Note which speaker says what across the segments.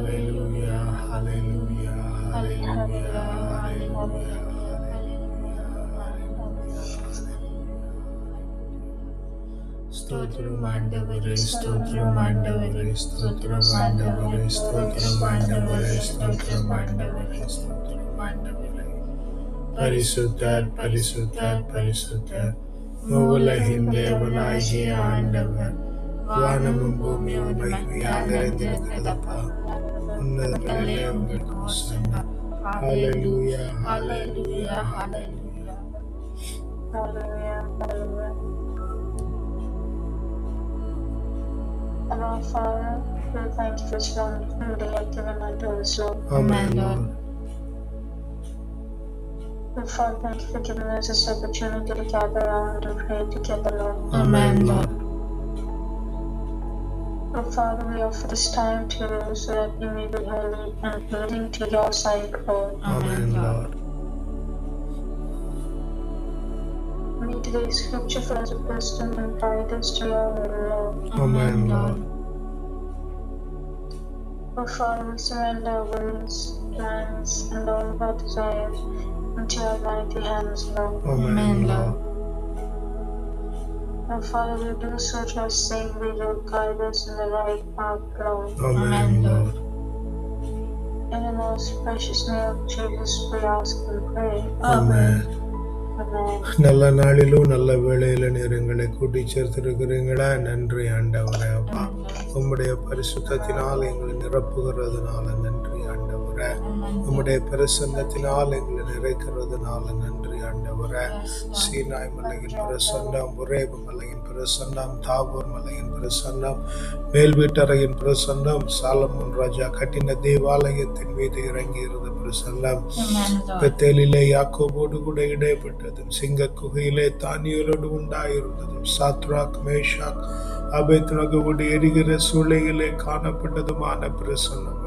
Speaker 1: Hallelujah, hallelujah, hallelujah, hallelujah, ஸ்தோத்திரம் ஆண்டவரே ஸ்தோத்திரம் ஆண்டவரே ஸ்தோத்திரம் ஆண்டவரே ஸ்தோத்திரம் ஆண்டவரே ஸ்தோத்திரம் ஆண்டவரே ஸ்தோத்திரம் ஆண்டவரே பரிசுத்தர் பரிசுத்தர் பரிசுத்தர் மூவுலகின் தேவனாகிய ஆண்டவர் வானமும் பூமியும் மகிமையாக நிறைந்திருக்கிறதப்பா Hallelujah. Hallelujah. Hallelujah. Hallelujah
Speaker 2: hallelujah hallelujah And our Father, we thank you for strong food you have given my daughters, Lord.
Speaker 1: Amen, Lord.
Speaker 2: Lord Father, thank you for giving us this opportunity to gather around and pray together, Lord.
Speaker 1: Amen, Lord.
Speaker 2: And Father, of this time to you so that we may be holy and pleasing to your sight, Lord.
Speaker 1: Amen, Lord.
Speaker 2: May today's scripture for us wisdom and guide us to your will, Lord.
Speaker 1: Amen, Lord.
Speaker 2: O Father, we surrender our wills, plans, and all of our desires into your mighty hands, Lord.
Speaker 1: Amen, Lord.
Speaker 2: O Father, we do so trusting we will guide us in the right path, Lord.
Speaker 1: Amen, Lord.
Speaker 2: In the most precious name of Jesus, we ask and pray.
Speaker 1: Amen.
Speaker 2: Amen.
Speaker 1: நல்ல நாளிலும் நல்ல வேளையில நீர் எங்களை கூட்டி சேர்த்திருக்கிறீங்களா நன்றி ஆண்டவரே அப்பா உம்முடைய பரிசுத்தத்தினால் எங்களை நிரப்புகிறதுனால நன்றி ஆண்டவரே உம்முடைய பிரசன்னத்தினால் எங்களை நிறைக்கிறதுனால நன்றி ஆண்டவரே. சீனாய் மலையின் பிரசன்னம் உரேபு மலையின் பிரசன்னம் தாபூர் மலையின் பிரசன்னம் மேல் வீட்டறையின் பிரசன்னம் சாலமோன் ராஜா கட்டின தேவாலயத்தின் மீது இறங்கி இருந்த பிரசன்னம். பெத்தேலிலே யாக்கோபோடு கூட இடைப்பட்டதும் சிங்க குகையிலே தானியரோடு உண்டாயிருந்ததும் சாத்ராக் மேஷாக் அபேத்னகோடு எரிகிற சூளையிலே காணப்பட்டதுமான பிரசன்னம்.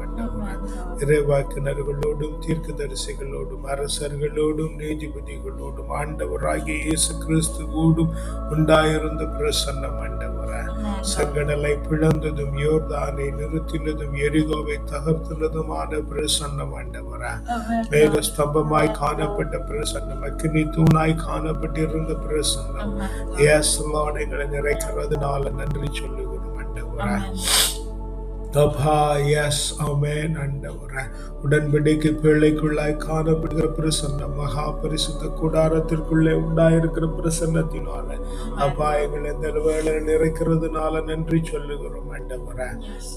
Speaker 1: இறைவாக்கினர்களோடும் தீர்க்கதரிசிகளோடும் அரசர்களோடும் நீதிபதிகளோடும் ஆண்டவராகிய இயேசு கிறிஸ்துவோடும் உண்டாயிருந்த பிரசன்னம் ஆண்டவரே. செங்கடலை பிளந்ததும் யோர்தானை நிறுத்தினதும் எரிகோவை தகர்த்துனதுமான பிரசன்னம் ஆண்டவரே. மேக ஸ்தம்பமாய் காணப்பட்ட பிரசன்னம் அக்கினி தூணாய் காணப்பட்டிருந்த பிரசன்னம். எங்களை நிறைக்கிறதுனால நன்றி சொல்லுகிறோம் ஆண்டவரே. தபா எஸ் அமேன் ஆண்டவரே உடன்படிக்கை பிள்ளைக்குள்ளாய் காணப்படுகிற பிரசன்னம் மகா பரிசுத்த கூடாரத்திற்குள்ளே உண்டாயிருக்கிற பிரசன்னத்தினால அப்பா எங்களை இந்த வேலை நிறைக்கிறதுனால நன்றி சொல்லுகிறோம் ஆண்டவரே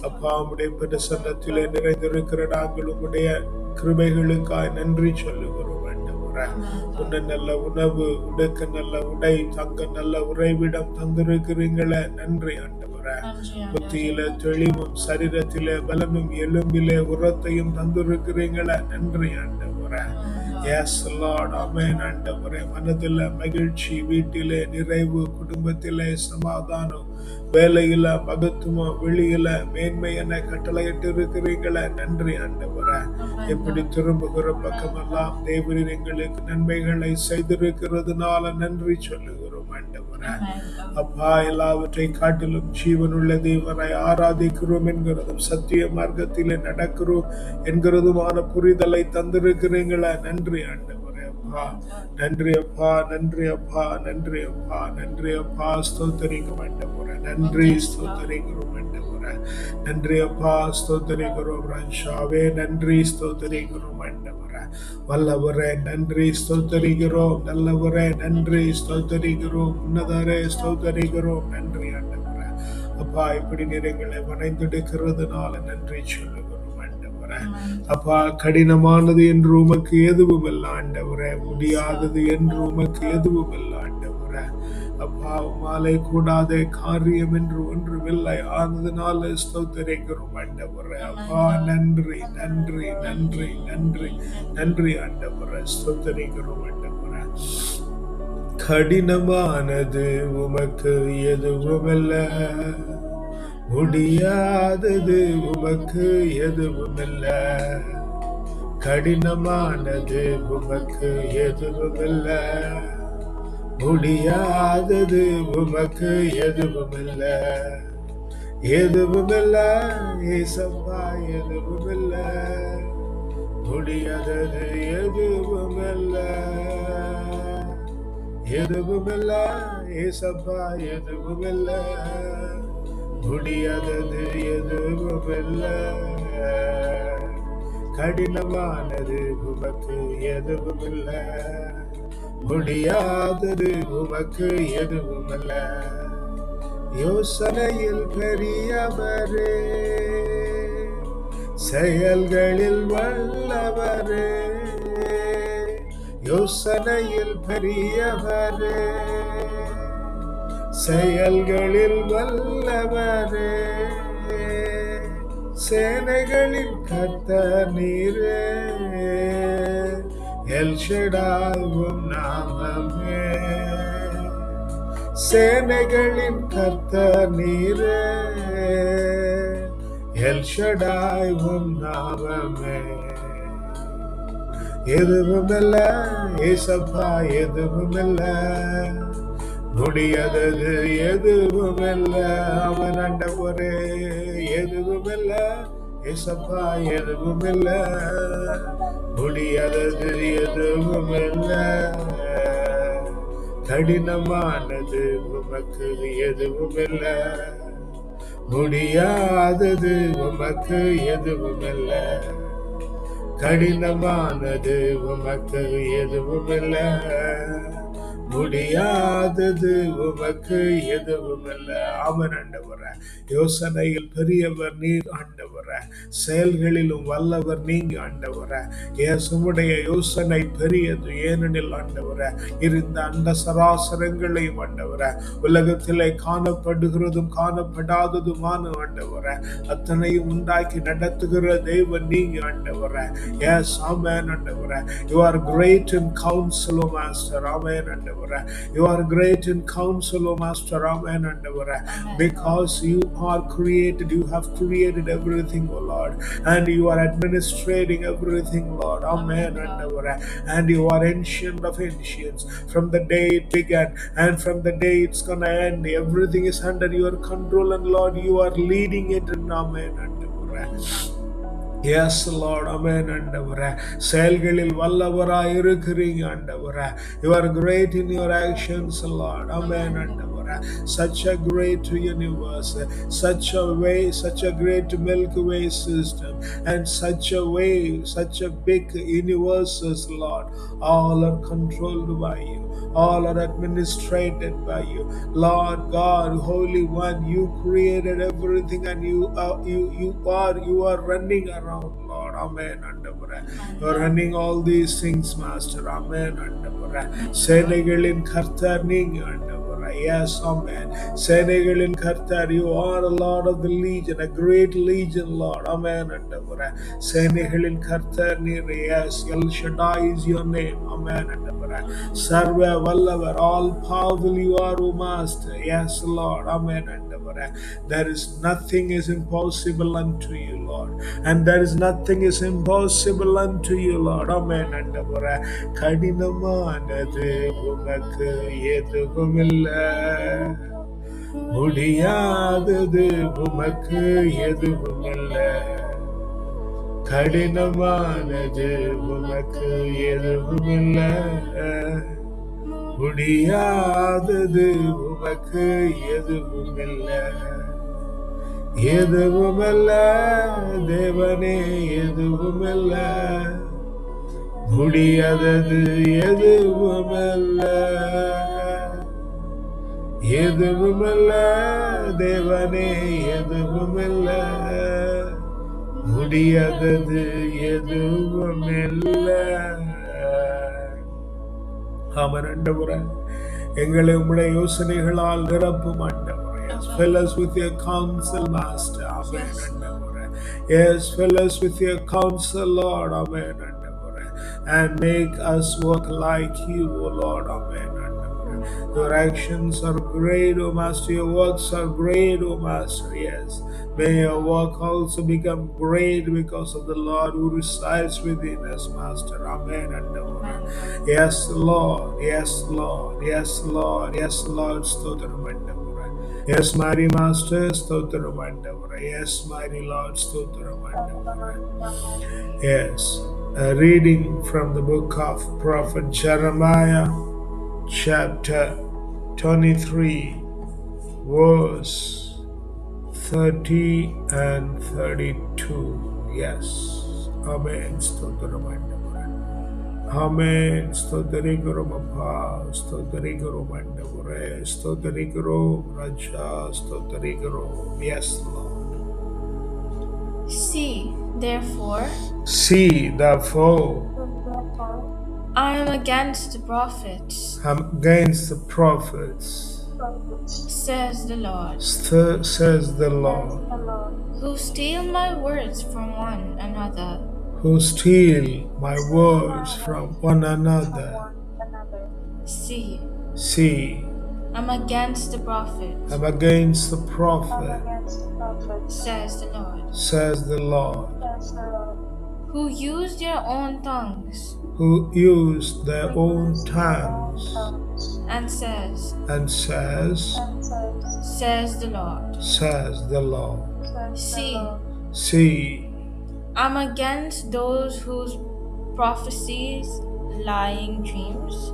Speaker 1: அப்பா உடைய பிரசன்னத்திலே நிறைந்திருக்கிற நாங்கள் உடைய கிருமைகளுக்காய் நன்றி சொல்லுகிறோம் உன்ன நல்ல உணவு உடுக்க நல்ல உடை தங்க நல்ல உறைவிடம் தந்திருக்கிறீங்களே நன்றி ஆண்டவரே புத்தியில தெளிவும் சரீரத்திலே பலனும் எலும்பிலே உரத்தையும் தந்திருக்கிறீங்களே. நன்றி ஆண்டவரே. எஸ் லார்ட் அமேன் ஆண்டவரே. மனதில மகிழ்ச்சி வீட்டிலே நிறைவு குடும்பத்திலே சமாதானம் வேலையில மகத்துவம் வெளியில மேன்மை என கட்டளையிட்டு இருக்கிறீங்களே நன்றி ஆண்டவரே. எப்படி திரும்புகிற பக்கமெல்லாம் தேவரின் எங்களுக்கு நன்மைகளை செய்திருக்கிறதுனால நன்றி சொல்லுகிறோம். ஆண்டவரே அப்பா எல்லாவற்றை காட்டிலும் ஜீவனுள்ள தேவனை ஆராதிக்கிறோம் என்கிறதும் சத்திய மார்க்கத்திலே நடக்கிறோம் என்கிறதுமான புரிதலை தந்திருக்கிறீங்களே? நன்றி ஆண்டவரே அப்பா. நன்றி அப்பா நன்றி அப்பா நன்றி அப்பா நன்றி அப்பா. ஸ்தோத்தரிக்கும் ஆண்டவரே. நன்றி ஸ்தோத்தரிக்கிறோம் ஆண்டவரே. நன்றி அப்பா ஸ்தோத்தரிக்கிறோம் ராஜாவே. நன்றி ஸ்தோத்தரிக்கிறோம் ஆண்டவரே. வல்லவரே நன்றி ஸ்தோத்தரிக்கிறோம். நல்லவரே நன்றி ஸ்தோத்தரிக்கிறோம். உன்னதரே ஸ்தோத்தரிக்கிறோம். நன்றி ஆண்டவரே அப்பா இப்படி நிறைங்களை வணைந்தெடுக்கிறதுனால நன்றி சொல்லுகிறோம் ஆண்டவரே அப்பா கடினமானது என்று உமக்கு எதுவும் இல்லை ஆண்டவரே முடியாதது என்று உமக்கு எதுவும் இல்லை அப்பா மாலை கூடாத காரியம் என்று ஒன்றுமில்லை. ஆனதுனால ஸ்தோத்தரிக்கிறோம். ஆண்டவரே அப்பா நன்றி நன்றி நன்றி நன்றி நன்றி. ஆண்டவரே ஸ்தோத்தரிக்கிறோம். ஆண்டவரே கடினமானது உமக்கு எதுவுமல்ல. முடியாதது உமக்கு எதுவுமில்ல. கடினமானது உமக்கு எதுவுமில்ல. முடியாதது உமக்கு எதுவுமில்ல. எதுவுமில்ல ஏசப்பா எதுவுமில்ல. முடியாதது எதுவுமில்ல. எதுவுமில்ல ஏசப்பா எதுவுமில்ல. முடியாதது எதுவுமில்ல. கடினமானது உமக்கு எதுவுமில்ல. முடியாதது உமக்கு எதுவுமில்ல. யோசனையில் பெரியவரே செயல்களில் வல்லவரே யோசனையில் பெரியவரே செயல்களில் வல்லவரே சேனைகளின் கத்த நீரே. எல்ஷடாவும் நாமமே. சேனைகளின் கத்த நீரே எல்ஷடாவும் நாமமே. எதுவுமில்ல ஏசப்பா எதுவுமில்ல. முடியாதது எதுவுமில்ல அவன் அண்டவரே எதுவுமில்ல. ஏசப்பா எதுவும் எதுவுமில்ல. முடியாதது எதுவும் எதுவுமில்ல. கடினமானது உமக்கு எதுவும் எதுவுமில்ல. முடியாதது உமக்கு எதுவும் எதுவுமில்ல. கடினமானது உமக்கு எதுவும் இல்லை முடியாதது. உமக்கு எதுவும் இல்லை அவன் ஆண்டவர. யோசனையில் பெரியவர் நீர் ஆண்டவர. செயல்களிலும் வல்லவர் நீங்க ஆண்டவர. இயேசுடைய யோசனை பெரியது ஏனெனில் ஆண்டவர. இருந்த அந்த சராசரங்களையும் ஆண்டவர. உலகத்திலே காணப்படுகிறதும் காணப்படாததுமான ஆண்டவர. அத்தனையும் உண்டாக்கி நடத்துகிற தெய்வம் நீங்க ஆண்டவர. ஏ ஆமென் ஆண்டவர. You are great in counsel master amen ஆண்டவர. you are great in counsel master amen ஆண்டவர because you are created you have created everything oh lord and you are administrating everything lord amen ஆண்டவர and you are ancient of ancients from the day it began and from the day it's gonna end everything is under your control and lord you are leading it and amen ஆண்டவர yes Lord amen ஆண்டவரே செயல்களில் வல்லவராய் இருக்கிறீங்க ஆண்டவரே you are great in your actions Lord amen ஆண்டவரே such a great universe such a way such a great milky way system and such a way such a big universes lord all are controlled by you all are administrated by you lord god holy one you created everything and you are you you are you are running around lord amen ஆண்டவரே you are running all these things master amen ஆண்டவரே சேனைகளின் கர்த்தர் நீங்க ஆண்டவரே yes amen சேனைகளின் கர்த்தர் you are a lord of the legion a great legion lord amen ஆண்டவரே சேனைகளின் கர்த்தர் near yes el shaddai is your name amen ஆண்டவரே சர்வ வல்லவர் all powerful you are o master yes lord amen ஆண்டவரே there is nothing is impossible unto you lord and there is nothing is impossible unto you lord amen ஆண்டவரே கடினமானது உமக்கு எதுவுமில்லை முடியாதது உமக்கு எதுவுமில்லை கடினமானது உமக்கு எதுவும் இல்லை முடியாதது உமக்கு எதுவுமில்லை. எதுவுமில்ல தேவனே எதுவுமில்ல. முடியாதது எதுவுமில்ல. எதுவுமில்ல தேவனே எதுவுமில்ல. முடியாதது எதுவுமில்ல. அவன் ஆண்டவரே எங்களை உம்முடைய யோசனைகளால் நிரப்பும் ஆண்டவரே fill us with your counsel master amen ஆண்டவரே yes fill us with your counsel lord amen ஆண்டவரே and make us work like you o lord amen ஆண்டவரே your actions are great o master your works are great o master yes May your work also become great because of the Lord who resides within us, Master. Amen and amen. Yes, Lord. Yes, Lord. Yes, Lord. Yes, Lord. Stotram and Yes, Mary Master, Stotram and Yes, Mary Lord, Stotram and Yes. A reading from the book of Prophet Jeremiah, chapter 23, verse 30 and 32. Yes. Amen. Stotram Andavara. Amen. Stotarigurum Appa. Stotarigurum Andavare. Stotarigurum Raja. Stotarigurum. Yes, Lord.
Speaker 3: See, therefore,
Speaker 1: See, therefore,
Speaker 3: I am against the prophets, I'm
Speaker 1: against the prophets,
Speaker 3: says the Lord,
Speaker 1: st- says the Lord,
Speaker 3: who steal my words from one another.
Speaker 1: who steal my words from one another.
Speaker 3: See,
Speaker 1: See,
Speaker 3: I'm against the prophet.
Speaker 1: I'm against the prophet,
Speaker 2: against the prophets,
Speaker 3: says the Lord,
Speaker 1: says the Lord,
Speaker 2: says the Lord,
Speaker 3: who use their own tongues,
Speaker 1: who use their own tongues,
Speaker 3: and says,
Speaker 1: and says,
Speaker 2: says,
Speaker 3: says the Lord,
Speaker 1: says the Lord.
Speaker 3: See.
Speaker 1: See,
Speaker 3: I'm against those whose prophecies lying dreams,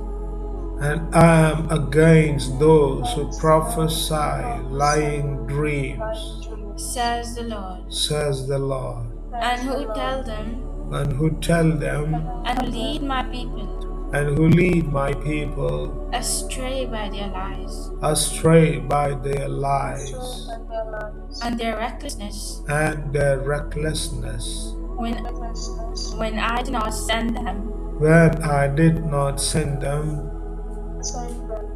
Speaker 1: and I am against those who prophesy lying dreams,
Speaker 3: says the Lord,
Speaker 1: says the Lord,
Speaker 3: and who tell them
Speaker 1: and who tell them
Speaker 3: and who lead my people
Speaker 1: and who lead my people
Speaker 3: astray by their lies
Speaker 1: astray by their lies
Speaker 2: and their lives,
Speaker 3: and their recklessness.
Speaker 1: and their recklessness.
Speaker 3: when when I did not send them
Speaker 1: When I did not send them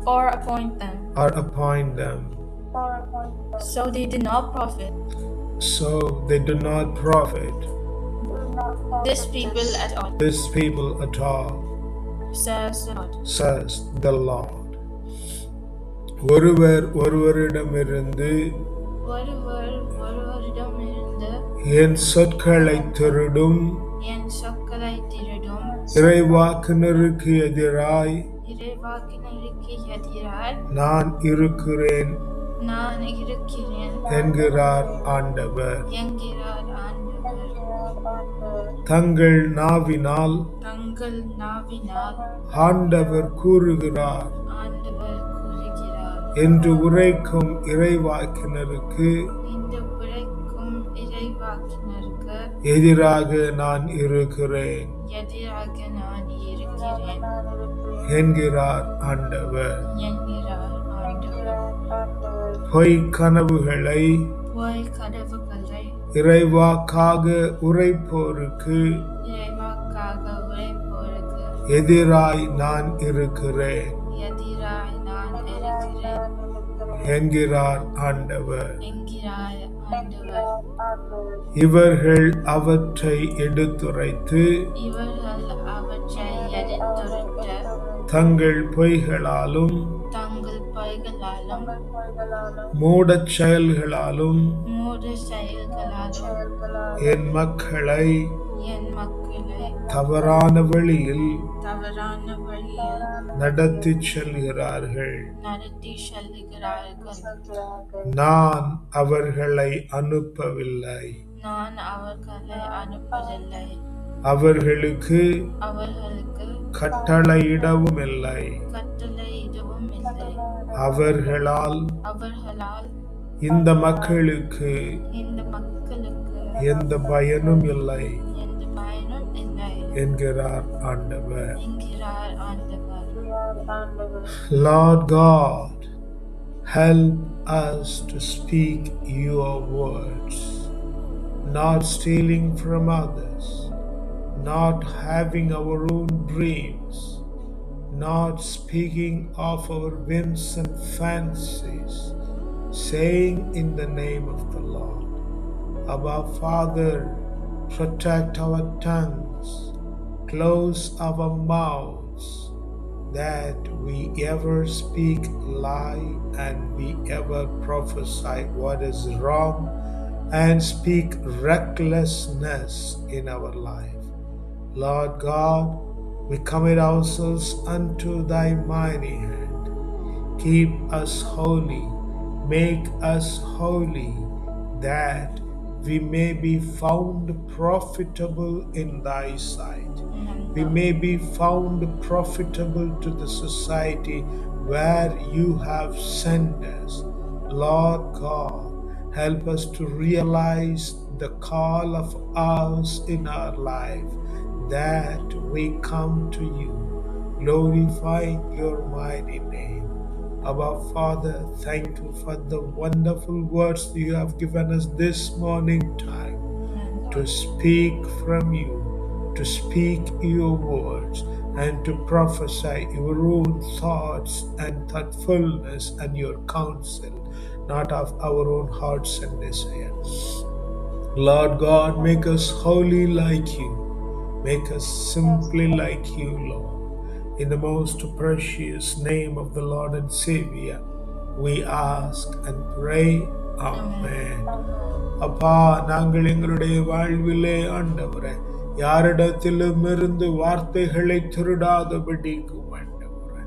Speaker 3: or appoint them,
Speaker 1: or appoint them,
Speaker 2: or appoint them,
Speaker 3: so they did not profit.
Speaker 1: So they do not profit
Speaker 3: this people
Speaker 2: this,
Speaker 3: at all,
Speaker 1: this people at all,
Speaker 3: says the Lord.
Speaker 1: says the Lord. ஒருவர் ஒருவரிடமிருந்து
Speaker 3: ஒருவர் ஒருவரிடமிருந்து
Speaker 1: என் சொற்களை திருடும்
Speaker 3: என் சொற்களை திருடும்
Speaker 1: இறைவாக்குனருக்கு எதிராய்
Speaker 3: இறைவாக்கினருக்கு எதிராய்
Speaker 1: நான் இருக்கிறேன்
Speaker 3: நான் இருக்கிறேன்
Speaker 1: என்கிறார் ஆண்டவர்
Speaker 3: என்கிறார் ஆண்டவர்
Speaker 2: and
Speaker 1: தங்கள் நாவினால்
Speaker 3: தங்கள் நாவினால்
Speaker 1: ஆண்டவர் கூறுகிறார். என்று உரைக்கும் இறைவாக்கினருக்கு எதிராக நான் இருக்கிறேன்.
Speaker 3: எதிராக நான் இருக்கிறேன்.
Speaker 1: என்கிறார் ஆண்டவர். பொய் கனவுகளை இறைவாக்காக உரைப்போருக்கு எதிராய் நான் இருக்கிறேன். என்கிறார் ஆண்டவர். இவர்கள் அவற்றை எடுத்துரைத்த தங்கள் பொய்களாலும்
Speaker 3: தங்கள் பொய்களாலும்
Speaker 1: மூடச் செயல்களாலும் என் மக்களை
Speaker 3: என் மக்களை
Speaker 1: தவறான வழியில்
Speaker 3: தவறான வழியில்
Speaker 1: நடத்தி செல்கிறார்கள்.
Speaker 3: நடத்தி செல்கிறார்கள்.
Speaker 1: நான் அவர்களை அனுப்பவில்லை.
Speaker 3: நான் அவர்களை அனுப்பவில்லை.
Speaker 1: அவர்களுக்கு கட்டளையிடவும் இல்லை அவர்களால் இந்த மக்களுக்கு எந்த பயனும் இல்லை
Speaker 3: என்கிறார் ஆண்டவர்.
Speaker 1: Lord God, help us to speak your words, not stealing from others, not having our own dreams, not speaking of our whims and fancies, saying in the name of the Lord, Abba Father, protect our tongues, close our mouths, that we ever speak lie and we ever prophesy what is wrong and speak recklessness in our life. Lord God, we commit ourselves unto thy mighty hand. Keep us holy, Make us holy, that we may be found profitable in thy sight. We may be found profitable to the society where you have sent us. Lord God, help us to realize the call of ours in our life that we come to you, glorifying your mighty name. Our Father, thank you for the wonderful words you have given us this morning time to speak from you, to speak your words, and to prophesy your own thoughts and thoughtfulness and your counsel, not of our own hearts and desires. Lord God, make us holy like you, make us simply like you, Lord. In the most precious name of the Lord and Savior, we ask and pray. Amen. அப்பா நாங்கள் எங்களுடைய வாழ்விலே ஆண்டவரே யாரிடத்திலும் இருந்து வார்த்தைகளை திருடாதபடிக்கும் ஆண்டவரே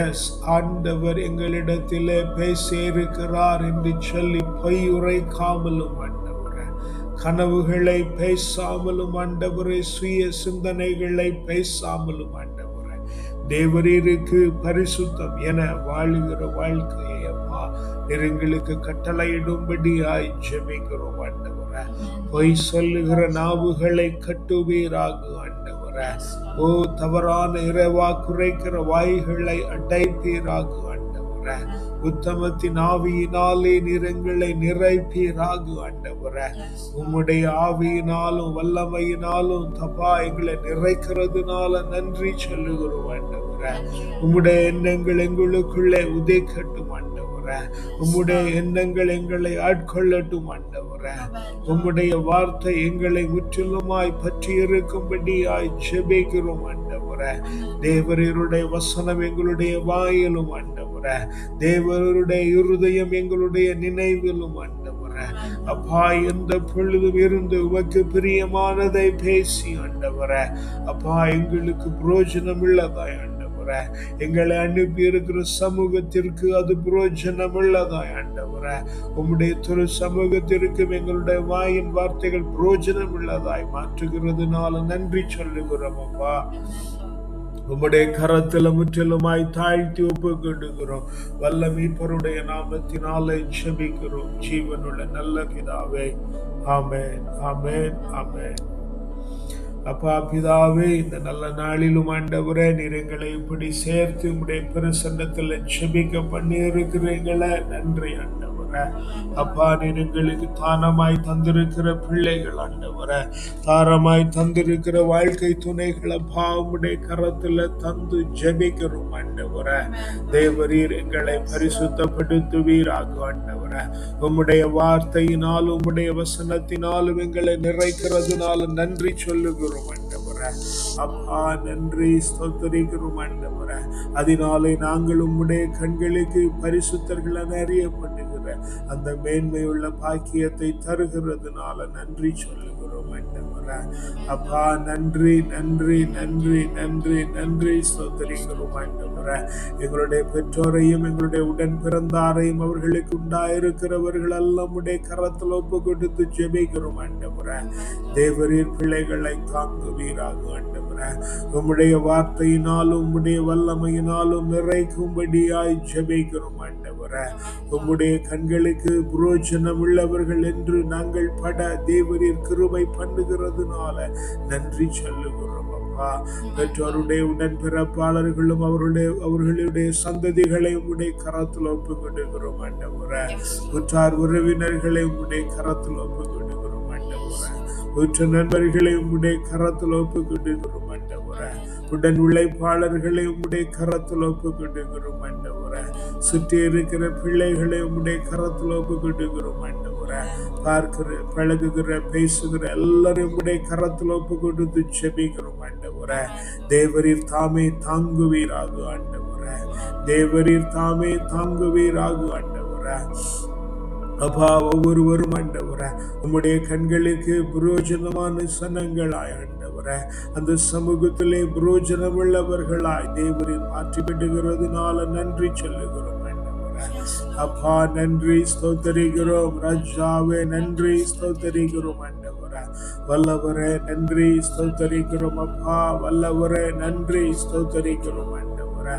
Speaker 1: S ஆண்டவர் எங்களிடத்திலே பேசியிருக்கிறார் என்று சொல்லி பொய் உரைக்காமலும் ஆண்டவரே கனவுகளை பேசாமலும் ஆண்டவரே சுய சிந்தனைகளை பேசாமலும் ஆண்டவரே. தேவரீருக்கு பரிசுத்தம் என வாழுகிற வாழ்க்கையை அப்பா நெருங்களுக்கு கட்டளையிடும்படியாய் ஜெபிக்கிறோம் ஆண்டவரே. பொய் சொல்லுகிற நாவுகளை கட்டுவீராக ஆண்டவரே. ஓ தவறான இரவா குறைக்கிற வாய்களை அடைப்பீராக ஆண்டவரே. உத்தமத்தின் ஆவியினாலே நிறங்களை நிறைப்பீராக ஆண்டவரே. உம்முடைய ஆவியினாலும் வல்லமையினாலும் தப்பா எங்களை நிறைக்கிறதுனால நன்றி சொல்லுகிறோம் ஆண்டவரே. உம்முடைய எண்ணங்கள் எங்களுக்குள்ளே உதைக்கட்டும் ஆண்டவரே. உம்முடைய எண்ணங்கள் எங்களை ஆட்கொள்ளட்டும் ஆண்டவர. உம்முடைய வார்த்தை எங்களை முற்றிலுமாய் பற்றி இருக்கும்படியாய் செபிக்கிறோம் ஆண்டவர. தேவரருடைய வசனம் எங்களுடைய வாயிலும் ஆண்டவர. தேவருடைய இருதயம் எங்களுடைய நினைவிலும் ஆண்டவர. அப்பா எந்த பொழுதும் இருந்து உமக்கு பிரியமானதை பேசி ஆண்டவர. அப்பா எங்களுக்கு புரோஜனம் உள்ளதாய் ஆண்டவரே. எங்களை அனுப்பி இருக்கிற சமூகத்திற்கு அது புரோஜனம் உள்ளதாய் ஆண்டவரே. உம்முடைய துறை சமூகத்திற்கும் எங்களுடைய வாயின் வார்த்தைகள் புரோஜனம் உள்ளதாய் மாற்றுகிறதுனால நன்றி சொல்லுகிறோம் அப்பா. உம்முடைய கரத்தில் முற்றிலுமாய் தாழ்த்தி ஒப்புக்கொண்டுகிறோம் வல்ல மீட்பருடைய நாமத்தினாலே ஜபிக்கிறோம். ஜீவனுள்ள நல்ல பிதாவே. ஆமேன் ஆமேன் ஆமேன். அப்பா பிதாவே இந்த நல்ல நாளிலும் ஆண்டவரே நீர் எங்களை இப்படி சேர்த்து உடைய பிரசன்னத்தில் செபிக்க பண்ணி இருக்கிறீங்களே நன்றி ஆண்டவர். அப்பா நீர் எங்களுக்கு தானமாய் தந்திருக்கிற பிள்ளைகள் ஆண்டவரே. தாரமாய் தந்திருக்கிற வாழ்க்கை துணைகள் அப்பா உடைய கரத்துல தந்து ஜபிக்கிறோம் ஆண்டவரே. தேவரீர் எங்களை பரிசுத்தப்படுத்துவீராக ஆண்டவரே. உம்முடைய வார்த்தையினாலும் உம்முடைய வசனத்தினாலும் எங்களை நிறைக்கிறதுனால நன்றி சொல்லுகிறோம் ஆண்டவரே. அப்பா நன்றி ஸ்தோத்தரிக்கிறோம் ஆண்டவரே. அதனாலே நாங்கள் உம்முடைய கண்களுக்கு பரிசுத்தர்கள் அறியப்பட்டு அந்த மேன்மையுள்ள பாக்கியத்தை தருகிறதுனால நன்றி சொல்லுகிறோம் ஆண்டவரே அப்பா நன்றி நன்றி நன்றி நன்றி நன்றி ஸ்தோத்தரிக்கிறோம் ஆண்டவரே எங்களுடைய பெற்றோரையும் எங்களுடைய உடன் பிறந்தாரையும் அவர்களுக்கு உண்டாயிருக்கிறவர்கள் எல்லாம் உடைய கரத்தில் ஒப்பு கொடுத்து ஜெபிக்கிறோம் ஆண்டவரே தேவரீர் பிள்ளைகளை தாங்குவீராக ஆண்டவரே உம்முடைய வார்த்தையினாலும் உம்முடைய வல்லமையினாலும் நிறைக்கும்படியாய் ஜெபிக்கிறோம் ஆண்டவரே உம்முடைய கண்களுக்கு புரோஜனம் உள்ளவர்கள் என்று நாங்கள் பட தேவரீர் கிருபை பண்ணுகிறதுனால நன்றி சொல்லுகிறோம் அப்பா. பெற்றோருடைய உடன் பிறப்பாளர்களும் அவருடைய அவர்களுடைய சந்ததிகளை உடைய கரத்தில் ஒப்புக்கொண்டுகிறோம் உற்றார் உறவினர்களை உடைய கரத்தில் ஒப்புக்கொண்டுகிறோம் உற்ற நண்பர்களை உடைய கரத்தில் ஒப்புக்கொண்டுகிறோம் உடன் உழைப்பாளர்களை உடைய கரத்தில் ஒப்புக்கொண்டுகிறோம் கொண்டுகிறோம் சுற்றி இருக்கிற பிள்ளைகளை உம்முடைய கரத்தில் ஒப்பு கொண்டுகிறோம் ஆண்டவரே பார்க்கிற பழகுகிற பேசுகிற எல்லாரும் உடைய கரத்தில் ஒப்பு கொடுத்து செபிக்கிறோம் ஆண்டவரே தேவரீர் தாமே தாங்குவீராக ஆண்டவரே தேவரீர் தாமே தாங்குவீராக ஆண்டவரே அப்பா ஒவ்வொருவரும் ஆண்டவரே உம்முடைய கண்களுக்கு புரோஜனமான சனங்களாய் ஆண்டவரே அந்த சமூகத்திலே புரோஜனம் உள்ளவர்களாய் தேவரில் மாற்றி விடுகிறதுனால நன்றி சொல்லுகிறோம் அப்பா நன்றி ஸ்தோத்தரிகிறோம் ராஜாவே நன்றி ஸ்தோத்தரிகிறோம் ஆண்டவரே. வல்லவரே நன்றி ஸ்தோத்தரிக்கிறோம் அப்பா. வல்லவரே நன்றி ஸ்தோத்தரிக்கிறோம் ஆண்டவரே.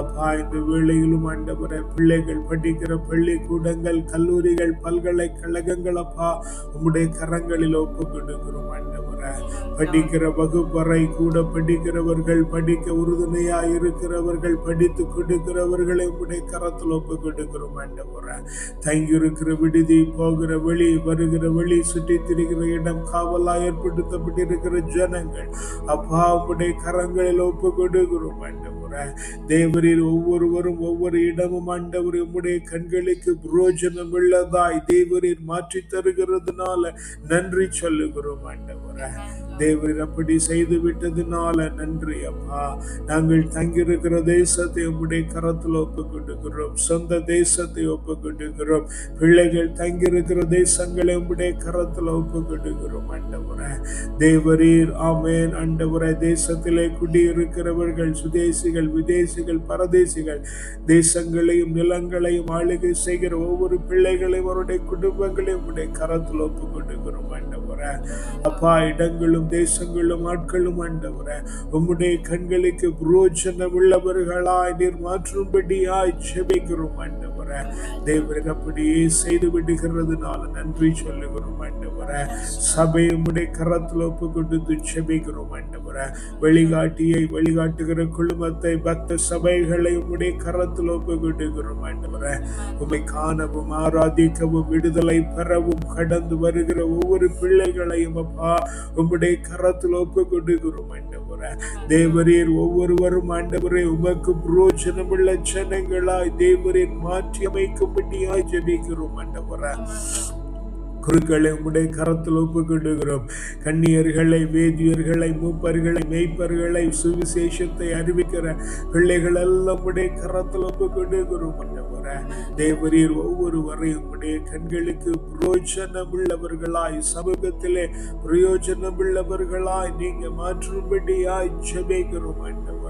Speaker 1: அப்பா இந்த வேளையிலும் ஆண்டவரே பிள்ளைகள் படிக்கிற பள்ளிக்கூடங்கள் கல்லூரிகள் பல்கலைக்கழகங்கள் அப்பா உம்முடைய கரங்களில் ஒப்பு கொடுக்கிறோம் ஆண்டவரே. படிக்கிற வகுப்பறை கூட படிக்கிறவர்கள் படிக்க உறுதுணையா இருக்கிறவர்கள் படித்து கொடுக்கிறவர்களை உடைய கரத்தில் ஒப்பு கொடுக்கிறோம் ஆண்டவரே. தங்கி இருக்கிற விடுதி போகிற வழி வருகிற வழி சுற்றி திரிகிற இடம் காவலா ஏற்படுத்தப்பட்டிருக்கிற ஜனங்கள் அப்பா உடைய கரங்களில் ஒப்பு கொடுக்கிறோம் ஆண்டவரே. தேவரீர் ஒவ்வொருவரும் ஒவ்வொரு இடமும் ஆண்டவர் உம்முடைய கண்களுக்கு புரோஜனம் உள்ளதாய் தேவரீர் மாற்றி தருகிறதுனால நன்றி சொல்லுகிறோம் ஆண்டவரே. Bye. தேவர் அப்படி செய்து விட்டதுனால நன்றி அப்பா. நாங்கள் தங்கியிருக்கிற தேசத்தை உம்முடைய கரத்தில் ஒப்புக்கொண்டுகிறோம் சொந்த தேசத்தை ஒப்பு பிள்ளைகள் தங்கியிருக்கிற தேசங்களை உம்முடைய கரத்தில் ஒப்பு அண்டவரை தேவரீர் ஆமேன். அண்டவரை தேசத்திலே குடியிருக்கிறவர்கள் சுதேசிகள் விதேசிகள் பரதேசிகள் தேசங்களையும் நிலங்களையும் ஆளுகை செய்கிற ஒவ்வொரு பிள்ளைகளையும் அவருடைய குடும்பங்களையும் உடைய கரத்தில் ஒப்பு அண்டவரை அப்பா இடங்களும் மக்களும் தேசங்களும் ஆட்களும் ஆண்டவரே. உம்முடைய கண்களுக்கு புரோஜனம் உள்ளவர்களாய் நீர் மாற்றும்படியாய் செபிக்கிறோம் ஆண்டவர். தேவருக்கு அப்படியே செய்து விடுகிறதுனால நன்றி சொல்லுகிறோம் ஆண்டவர. சபை உடைய கரத்தில் ஒப்பு கொடுத்து செபிக்கிறோம் ஆண்டவர. வெளிகாட்டியை வழிகாட்டுகிற குழுமத்தை பக்த சபைகளை உடைய கரத்தில் ஒப்பு கொடுக்கிறோம் ஆண்டவர. உமை காணவும் ஆராதிக்கவும் விடுதலை பெறவும் கடந்து வருகிற ஒவ்வொரு பிள்ளைகளையும் அப்பா உம்முடைய கரத்தில் ஒப்பு கொடுக்கிறோம் ஆண்டவர். தேவரீர் ஒவ்வொருவரும் ஆண்டவரே உமக்கு புரோஜனமுள்ள ஜனங்களாய் தேவரீர் மாற்றி அமைக்கும்படியாய் ஜெபிக்கிறோம் ஆண்டவரா. குருக்களை உம்முடைய கரத்தில் ஒப்புக்கொண்டுகிறோம் கண்ணியர்களை வேதியர்களை மூப்பர்களை மெய்ப்பர்களை சுவிசேஷத்தை அறிவிக்கிற பிள்ளைகள் எல்லாம் உடைய கரத்தில் ஒப்புக்கொண்டுகிறோம் தேவரீர் ஒவ்வொருவரையும் உடைய கண்களுக்கு பிரயோஜனம் உள்ளவர்களாய் சமூகத்திலே பிரயோஜனம் உள்ளவர்களாய் நீங்க மாற்றும்படியாய் ஜெபிக்கிறோம்.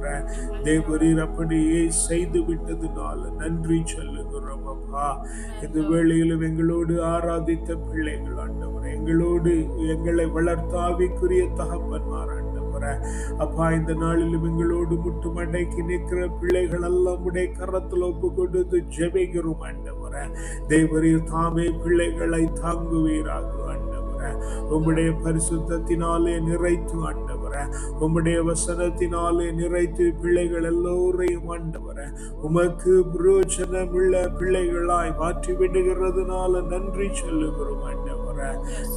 Speaker 1: போறேன் தேவரீர் அப்படியே செய்து விட்டதுனால நன்றி சொல்லுகிறோம் அப்பா. இந்த வேளையிலும் எங்களோடு ஆராதித்த பிள்ளைகள் ஆண்டவர் எங்களோடு எங்களை வளர்த்தாவிக்குரிய தகப்பன்மார் ஆண்டவரே. அப்பா இந்த நாளிலும் எங்களோடு முட்டு மண்டைக்கு நிற்கிற பிள்ளைகள் எல்லாம் உடைய கரத்தில் ஒப்பு கொடுத்து ஜெபிக்கிறோம் ஆண்டவரே. தேவரீர் தாமே பிள்ளைகளை தாங்குவீராக ஆண்டவரே. உம்முடைய பரிசுத்தினாலே நிறைத்து ஆண்டவரே. உம்முடைய வசனத்தினாலே நிறைத்து பிள்ளைகள் எல்லோரையும் ஆண்டவரே. உமக்கு புரோச்சனம் உள்ள பிள்ளைகளாய் மாற்றி விடுகிறதுனால நன்றி சொல்லுகிறோம் ஆண்டவரே.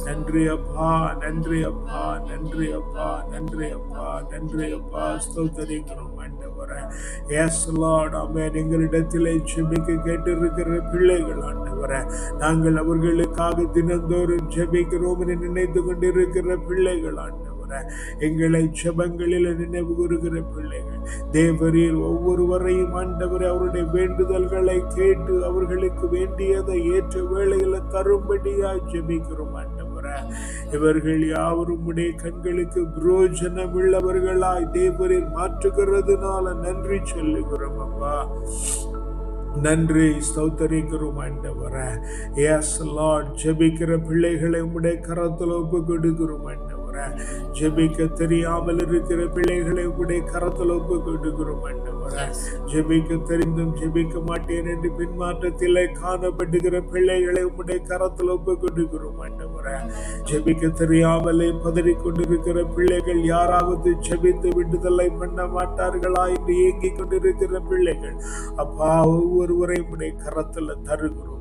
Speaker 1: நன்றி அப்பா நன்றி அப்பா நன்றி அப்பா நன்றி அப்பா நன்றி அப்பா. ஸ்தோத்தரிக்கிறோம் ஆண்டவரே. எஸ் லார்ட் ஆமென் எங்களிடத்திலே ஜெபிக்க கேட்டிருக்கிற பிள்ளைகள் ஆண்டவரே. நாங்கள் அவர்களுக்காக தினந்தோறும் ஜெபிக்கிறோம் என்று நினைத்து கொண்டிருக்கிற பிள்ளைகள் ஆண்டு ஆண்டவரே எங்களை செபங்களில் நினைவு கூறுகிற பிள்ளைகள் தேவரீர் ஒவ்வொருவரையும் ஆண்டவர் அவருடைய வேண்டுதல்களை கேட்டு அவர்களுக்கு வேண்டியதை ஏற்ற வேளையில தரும்படியாய் ஜெபிக்கிறோம் ஆண்டவர. இவர்கள் யாவரும் உடைய கண்களுக்கு புரோஜனம் உள்ளவர்களாய் தேவரீர் மாற்றுகிறதுனால நன்றி சொல்லுகிறோம் அப்பா. நன்றி ஸ்தௌத்தரிக்கிறோம் ஆண்டவர. எஸ் லார்ட் ஜெபிக்கிற பிள்ளைகளை உடைய கரத்தில் ஒப்பு கொடுக்கிறோம் ஆண்டவர். ஜெபிக்க தெரியாமல் இருக்கிற பிள்ளைகளை உடைய கரத்தில் ஒப்பு கொடுக்கிறோம் ஆண்டவரே. ஜெபிக்க தெரிந்தும் ஜெபிக்க மாட்டேன் என்று பின்மாற்றத்திலே காணப்படுகிற பிள்ளைகளை உடைய கரத்தில் ஒப்பு கொடுக்கிறோம் ஆண்டவரே. ஜெபிக்க தெரியாமலே பதறிக் கொண்டிருக்கிற பிள்ளைகள் யாராவது ஜெபித்து விடுதலை பண்ண மாட்டார்களா என்று இயங்கிக் கொண்டிருக்கிற பிள்ளைகள் அப்பா ஒவ்வொருவரையும் உடைய கரத்துல தருகிறோம்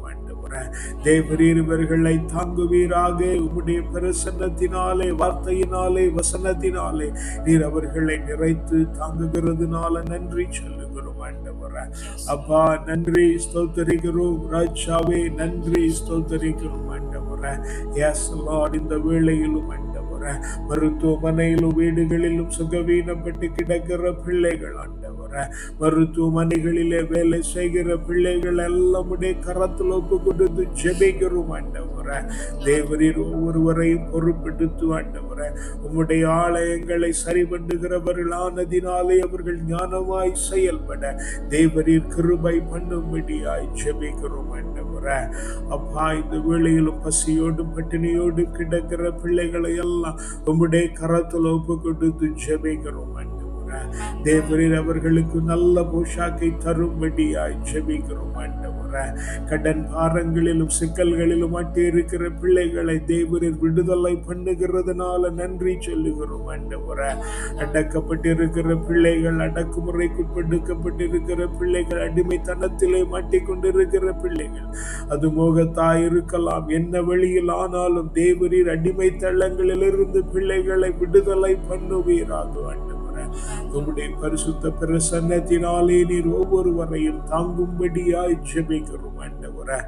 Speaker 1: போகிறேன் தேவரீர் இவர்களை தாங்குவீராக. உம்முடைய பிரசன்னத்தினாலே வார்த்தையினாலே வசனத்தினாலே நீர் அவர்களை நிறைத்து தாங்குகிறதுனால நன்றி சொல்லுகிறோம் ஆண்டவரே. அப்பா நன்றி ஸ்தோத்தரிக்கிறோம். ராஜாவே நன்றி ஸ்தோத்தரிக்கிறோம் ஆண்டவரே. எஸ் லார்ட் இந்த வேளையிலும் ஆண்டவரே மருத்துவமனையிலும் வீடுகளிலும் சுகவீனப்பட்டு கிடக்கிற பிள்ளைகள் ஆண்டவரே மருத்துவமனைகளிலே வேலை செய்கிற பிள்ளைகள் எல்லாம் உடைய கரத்தில் ஒப்பு கொடுத்து ஜெபிக்கிறோம் ஆண்டவர. தேவரீர் ஒவ்வொருவரையும் பொறுப்பெடுத்து ஆண்டவர. உம்முடைய ஆலயங்களை சரி பண்ணுகிறவர்களானதினாலே அவர்கள் ஞானமாய் செயல்பட தேவரீர் கிருபை பண்ணும்படியாய் ஜெபிக்கிறோம் ஆண்டவர. அப்பா இந்த வேளையிலும் பசியோடும் பட்டினியோடு கிடக்கிற பிள்ளைகளை எல்லாம் உம்முடைய கரத்தில் ஒப்பு கொடுத்து ஜெபிக்கிறோம் ஆண்டவரே. தேவரீர் அவர்களுக்கு நல்ல போஷாக்கை தரும்படியாய் செபிக்கிறோம் ஆண்டவரே. கடன் பாரங்களிலும் சிக்கல்களிலும் மாட்டி இருக்கிற பிள்ளைகளை தேவரீர் விடுதலை பண்ணுகிறதுனால நன்றி சொல்லுகிறோம் ஆண்டவரே. அடக்கப்பட்டிருக்கிற பிள்ளைகள் அடக்குமுறைக்குட்படுக்கப்பட்டிருக்கிற பிள்ளைகள் அடிமைத்தனத்திலே மாட்டிக்கொண்டிருக்கிற பிள்ளைகள் அது மோகத்தாய் இருக்கலாம் என்ன வழியில் ஆனாலும் தேவரீர் அடிமை தள்ளங்களிலிருந்து பிள்ளைகளை விடுதலை பண்ணுவீராக வேண்டும் உம்முடைய பரிசுத்த பிரசன்னத்தினாலே நீர் ஒவ்வொருவரையும் தாங்கும்படியாய் ஜெபிக்கிறோம் ஆண்டவரே.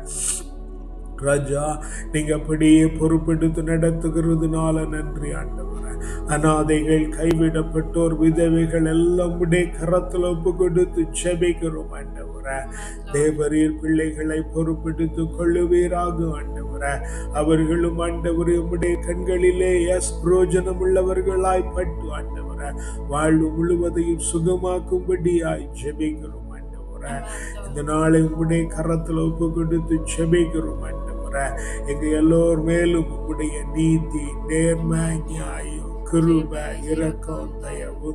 Speaker 1: ராஜா நீங்க அப்படியே பொறுப்பெடுத்து நடத்துகிறதுனால நன்றி ஆண்டவரே. அனாதைகள் கைவிடப்பட்டோர் விதவைகள் எல்லாம் உடைய கரத்துல ஒப்பு கொடுத்து செபிக்கிறோம் ஆண்டவரே. தேவரீர் பிள்ளைகளை பொறுப்பெடுத்துக் கொள்ளுவீராக அவர்களும் ஆண்டவர் உம்முடைய கண்களிலே எஸ் புரோஜனம் உள்ளவர்களாய் பட்டு ஆண்டவர. வாழ்வு முழுவதையும் சுகமாக்கும்படியாய் ஜெபிக்கிறோம் ஆண்டவரே. இந்த நாளை உம்முடைய கரத்தில் ஒப்பு கொடுத்து செபிக்கிறோம் ஆண்டவர. எங்க எல்லோர் மேலும் உம்முடைய நீதி நேர்மை நியாயம். கிருப இரக்கம் தயவு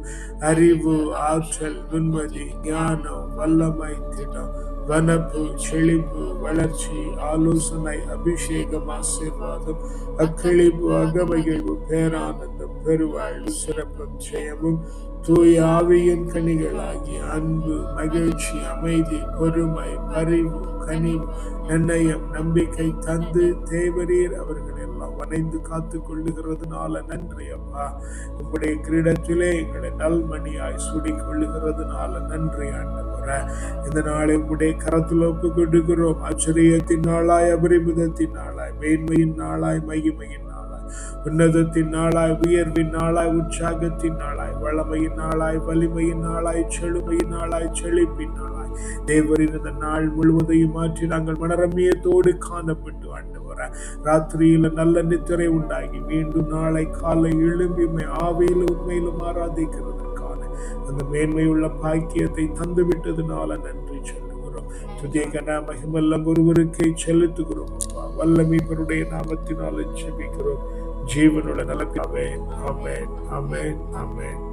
Speaker 1: அறிவு ஆற்றல் நுண்மதி ஞானம் வல்லமை திடம் வனப்பு செழிப்பு வளர்ச்சி ஆலோசனை அபிஷேகம் ஆசீர்வாதம் அக்களிப்பு அகமகிழ்வு பேரானந்தம் பெருவாழ்வு சிறப்பும் ஜெயமும் தூய ஆவியின் கனிகளாகிய அன்பு மகிழ்ச்சி அமைதி பொறுமை பரிவு கனிவு நன்னயம் நம்பிக்கை தந்து தேவரீர் அவர்கள் எல்லாம் காத்து கொள்ளுகிறதுனால நன்றி அப்பா. உங்களுடைய கிரீடத்திலே எங்களை நல்மணியாய் சுடி கொள்ளுகிறதுனால நன்றி ஆண்டவர. இந்த நாளை உங்களுடைய கரத்தில் ஒப்பு ஆச்சரியத்தின் நாளாய் அபரிமிதத்தின் நாளாய் மேன்மையின் நாளாய் மகிமையின் நாளாய் உன்னதத்தின் நாளாய் உயர்வின் நாளாய் உற்சாகத்தின் நாளாய் வளமையின் நாளாய் வலிமையின் நாளாய் செழுமையின் நாளாய் செழிப்பின் நாளாய். தேவரின் இந்த நாள் முழுவதையும் மாற்றி நாங்கள் மனரமியத்தோடு காணப்பட்டு ஆண்டவர ராத்திரியில நல்ல நித்திரை உண்டாகி மீண்டும் நாளை காலை எழும்பி ஆவியிலும் உண்மையிலும் ஆராதிக்கிறதற்கான அந்த மேன்மையுள்ள பாக்கியத்தை தந்து விட்டதுனால நன்றி சொல்லுகிறோம். துதிய கனா மகிமெல்லாம் ஒருவருக்கே செலுத்துகிறோம் அப்பா. வல்லமை பெருடைய நாமத்தினால ஜெபிக்கிறோம். ஜீவனுள்ள நலத்தாவே அமேன் ஆமென்.